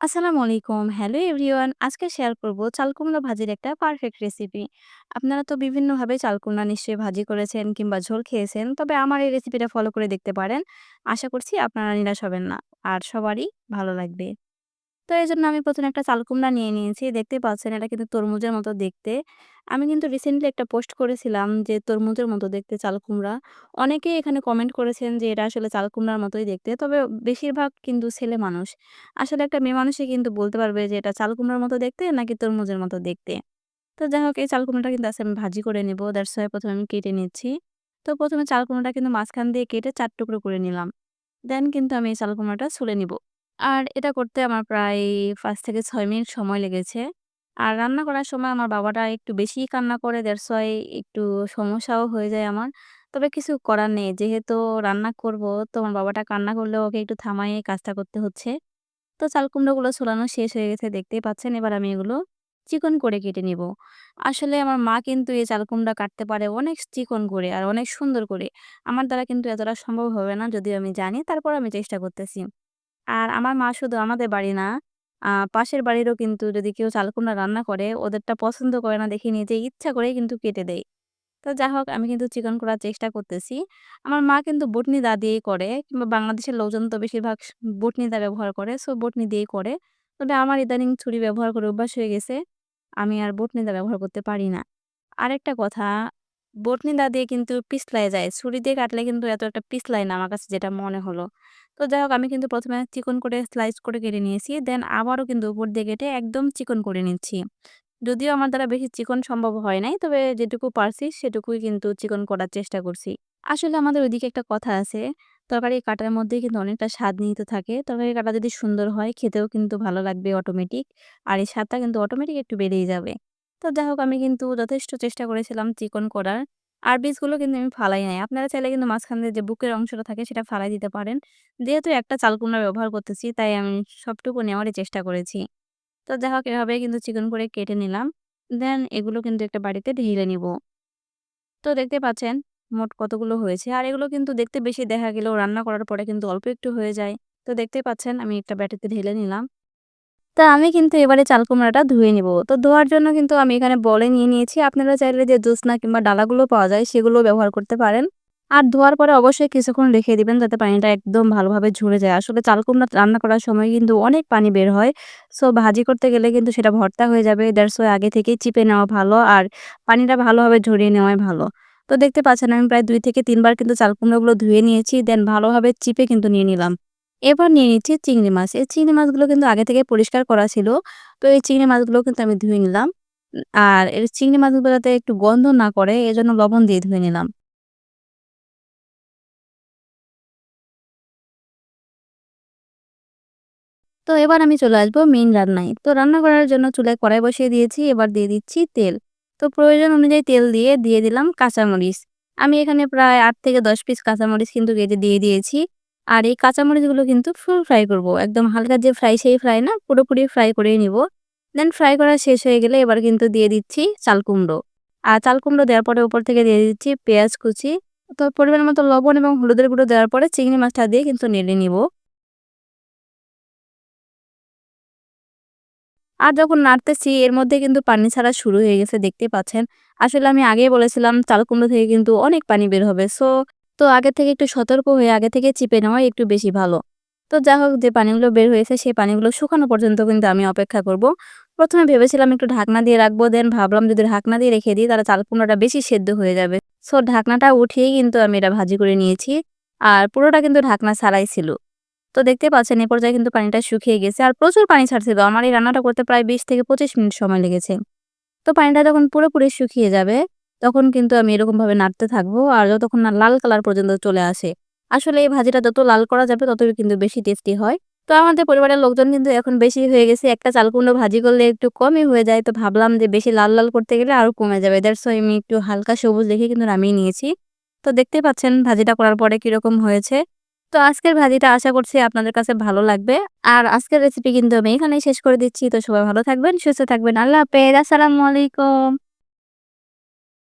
আসসালামু আলাইকুম। Hello everyone. আজকে শেয়ার করব চালকুমড়া ভাজির একটা পারফেক্ট রেসিপি। আপনারা তো বিভিন্নভাবে চালকুমড়া নিশ্চয়ই ভাজি করেছেন কিংবা ঝোল খেয়েছেন। তবে আমার এই রেসিপিটা ফলো করে দেখতে পারেন। আশা করছি আপনারা নিরাশ হবেন না। আর সবারই ভালো লাগবে। তো এই জন্য আমি প্রথমে একটা চালকুমড়া নিয়ে নিয়েছি। দেখতে পাচ্ছেন এটা কিন্তু তরমুজের মতো দেখতে। আমি কিন্তু রিসেন্টলি একটা পোস্ট করেছিলাম যে তরমুজের মতো দেখতে চালকুমড়া অনেকেই এখানে কমেন্ট করেছেন যে এটা আসলে চালকুমড়ার মতোই দেখতে। তবে বেশিরভাগ কিন্তু ছেলে মানুষ। আসলে একটা মেয়ে মানুষই কিন্তু বলতে পারবে যে এটা চাল কুমড়ার মতো দেখতে নাকি তরমুজের মতো দেখতে। তো যাই হোক, এই চাল কুমড়াটা কিন্তু আজকে আমি ভাজি করে নেব দ্যাটস ওয়াই প্রথমে আমি কেটে নিচ্ছি। তো ১ম এ চাল কুমড়াটা কিন্তু মাঝখান দিয়ে কেটে চার টুকরো করে নিলাম। দেন কিন্তু আমি এই চালকুমড়াটা ছুলে নিব। আর এটা করতে আমার প্রায় ৫ থেকে ৬ মিনিট সময় লেগেছে। আর রান্না করার সময় আমার বাবাটা একটু বেশিই কান্না করে দ্যাটস ওয়াই একটু সমস্যাও হয়ে যায় আমার। তবে কিছু করার নেই। যেহেতু রান্না করব, তো আমার বাবাটা কান্না করলেও ওকে একটু থামায়ে কাজটা করতে হচ্ছে। তো চাল কুমড়োগুলো ছুলানো শেষ হয়ে গেছে, দেখতেই পাচ্ছেন। এবার আমি এগুলো চিকন করে কেটে নিব। আসলে আমার মা কিন্তু এই চাল কুমড়া কাটতে পারে অনেক চিকন করে আর অনেক সুন্দর করে। আমার দ্বারা কিন্তু এতটা সম্ভব হবে না, যদিও আমি জানি। তারপর আমি চেষ্টা করতেছি। আর আমার মা শুধু আমাদের বাড়ি না, পাশের বাড়িরও কিন্তু যদি কেউ চাল কুমড়া রান্না করে ওদেরটা পছন্দ করে না দেখে নিজে ইচ্ছা করেই কিন্তু কেটে দেয়। তো যাই হোক আমি কিন্তু চিকন করার চেষ্টা করতেছি। আমার মা কিন্তু বটনি দা দিয়েই করে কিংবা বাংলাদেশের লোকজন তো বেশিরভাগ স বটনি দা ব্যবহার করে। সো বটনি দিয়েই করে। তবে আমার ইদানিং ছুরি ব্যবহার করে অভ্যাস হয়ে গেছে। আমি আর বটনি দা ব্যবহার করতে পারি না। আরেকটা কথা, বটনি দা দিয়ে কিন্তু পিছলায় যায়। ছুরি দিয়ে কাটলে কিন্তু এত একটা পিছলায় না আমার কাছে যেটা মনে হলো। তো যাই হোক আমি কিন্তু প্রথমে চিকন করে স্লাইস করে কেটে নিয়েছি। দেন আবারও কিন্তু উপর দিয়ে কেটে একদম চিকন করে নিচ্ছি। যদিও আমার দ্বারা বেশি চিকন সম্ভব হয় নাই। তবে যেটুকু পারছি সেটুকুই কিন্তু চিকন করার চেষ্টা করছি। আসলে আমাদের ওইদিকে একটা কথা আছে, তরকারি কাটার মধ্যে কিন্তু অনেকটা স্বাদ নিহিত থাকে। তরকারি কাটা যদি সুন্দর হয় খেতেও কিন্তু ভালো লাগবে অটোমেটিক। আর এই স্বাদটা কিন্তু অটোমেটিক একটু বেড়েই যাবে। তো যাই হোক আমি কিন্তু যথেষ্ট চেষ্টা করেছিলাম চিকন করার। আর বীজগুলো কিন্তু আমি ফালাই নাই। আপনারা চাইলে কিন্তু মাঝখান দিয়ে যে বুকের অংশটা থাকে সেটা ফালাই দিতে পারেন। যেহেতু একটা চাল কুমড়া ব্যবহার করতেছি, তাই আমি সবটুকু নেওয়ারই চেষ্টা করেছি। তো যাই হোক, এভাবে কিন্তু চিকন করে কেটে নিলাম। দেন এগুলো কিন্তু একটা বাড়িতে ঢেলে নিব। তো দেখতে পাচ্ছেন, মোট কতগুলো হয়েছে। আর এগুলো কিন্তু দেখতে বেশি দেখা গেলেও রান্না করার পরে কিন্তু অল্প একটু হয়ে যায়। তো দেখতেই পাচ্ছেন, আমি একটা বাটিতে ঢেলে নিলাম। তো আমি কিন্তু এবারে চাল কুমড়াটা ধুয়ে নিব। তো ধোয়ার জন্য কিন্তু আমি এখানে বলে নিয়ে নিয়েছি। আপনারা চাইলে যে জুসনা কিংবা ডালাগুলো পাওয়া যায় সেগুলো ব্যবহার করতে পারেন। আর ধোয়ার পরে অবশ্যই কিছুক্ষণ রেখে দিবেন যাতে পানিটা একদম ভালোভাবে ঝরে যায়। আসলে চাল কুমড়া রান্না করার সময় কিন্তু অনেক পানি বের হয়। সো ভাজি করতে গেলে কিন্তু সেটা ভর্তা হয়ে যাবে। ওয়াই আগে থেকেই চিপে নেওয়া ভালো আর পানিটা ভালোভাবে ঝরিয়ে নেওয়াই ভালো। তো দেখতে পাচ্ছেন আমি প্রায় দুই থেকে তিনবার কিন্তু চাল কুমড়াগুলো ধুয়ে নিয়েছি। দেন ভালোভাবে চিপে কিন্তু নিয়ে নিলাম। এবার নিয়ে নিচ্ছি চিংড়ি মাছ। এই চিংড়ি মাছগুলো কিন্তু আগে থেকে পরিষ্কার করা ছিল। তো এই চিংড়ি মাছগুলো কিন্তু আমি ধুয়ে নিলাম। আর এই চিংড়ি মাছগুলো যাতে একটু গন্ধ না করে এজন্য লবণ দিয়ে ধুয়ে নিলাম। তো এবার আমি চলে আসব মেইন রান্নায়। তো রান্না করার জন্য চুলায় কড়াই বসিয়ে দিয়েছি। এবার দিয়ে দিচ্ছি তেল। তো প্রয়োজন অনুযায়ী তেল দিয়ে, দিয়ে দিলাম কাঁচামরিচ। আমি এখানে প্রায় আট থেকে ১০ পিস কাঁচামরিচ কিন্তু কেটে দিয়ে দিয়েছি। আর এই কাঁচামরিচগুলো কিন্তু ফুল ফ্রাই করব। একদম হালকা যে ফ্রাই সেই ফ্রাই না, পুরোপুরি ফ্রাই করেই নিব। দেন ফ্রাই করা শেষ হয়ে গেলে এবার কিন্তু দিয়ে দিচ্ছি চাল কুমড়ো। আর চাল কুমড়ো দেওয়ার পরে উপর থেকে দিয়ে দিচ্ছি পেঁয়াজ কুচি। তো পরিমাণ মতো লবণ এবং হলুদের গুঁড়ো দেওয়ার পরে চিংড়ি মাছটা দিয়ে কিন্তু নেড়ে নিব। আর যখন নাড়তেছি এর মধ্যে কিন্তু পানি ছাড়া শুরু হয়ে গেছে দেখতে পাচ্ছেন। আসলে আমি আগেই বলেছিলাম চাল কুমড়ো থেকে কিন্তু অনেক পানি বের হবে। সো তো আগে থেকে একটু সতর্ক হয়ে আগে থেকে চিপে নেওয়াই একটু বেশি ভালো। তো যা হোক যে পানিগুলো বের হয়েছে সেই পানিগুলো শুকানো পর্যন্ত কিন্তু আমি অপেক্ষা করব। প্রথমে ভেবেছিলাম একটু ঢাকনা দিয়ে রাখব। দেন ভাবলাম যদি ঢাকনা দিয়ে রেখে দিই তাহলে চাল কুমড়াটা বেশি সেদ্ধ হয়ে যাবে। সো ঢাকনাটা উঠিয়েই কিন্তু আমি এটা ভাজি করে নিয়েছি। আর পুরোটা কিন্তু ঢাকনা ছাড়াই ছিল। তো দেখতে পাচ্ছেন এ পর্যায়ে কিন্তু পানিটা শুকিয়ে গেছে। আর প্রচুর পানি ছাড়ছিল। আমার এই রান্নাটা করতে প্রায় ২০ থেকে ২৫ মিনিট সময় লেগেছে। তো পানিটা যখন পুরোপুরি শুকিয়ে যাবে, তখন কিন্তু আমি এরকমভাবে নাড়তে থাকব। আর যতক্ষণ না লাল কালার পর্যন্ত চলে আসে। আসলে এই ভাজিটা যত লাল করা যাবে ততই কিন্তু বেশি টেস্টি হয়। তো আমাদের পরিবারের লোকজন কিন্তু এখন বেশি হয়ে গেছে। একটা চাল কুমড়ো ভাজি করলে একটু কমই হয়ে যায়। তো ভাবলাম যে বেশি লাল, লাল করতে গেলে আরও কমে যাবে। দ্যাটস ওয়াই আমি একটু হালকা সবুজ দেখে কিন্তু নামিয়ে নিয়েছি। তো দেখতেই পাচ্ছেন ভাজিটা করার পরে কীরকম হয়েছে। তো আজকের ভাজিটা আশা করছি আপনাদের কাছে ভালো লাগবে। আর আজকের রেসিপি কিন্তু আমি এখানেই শেষ করে দিচ্ছি। তো সবাই ভালো থাকবেন, সুস্থ থাকবেন। আল্লাহ হাফেজ। আসসালামু আলাইকুম।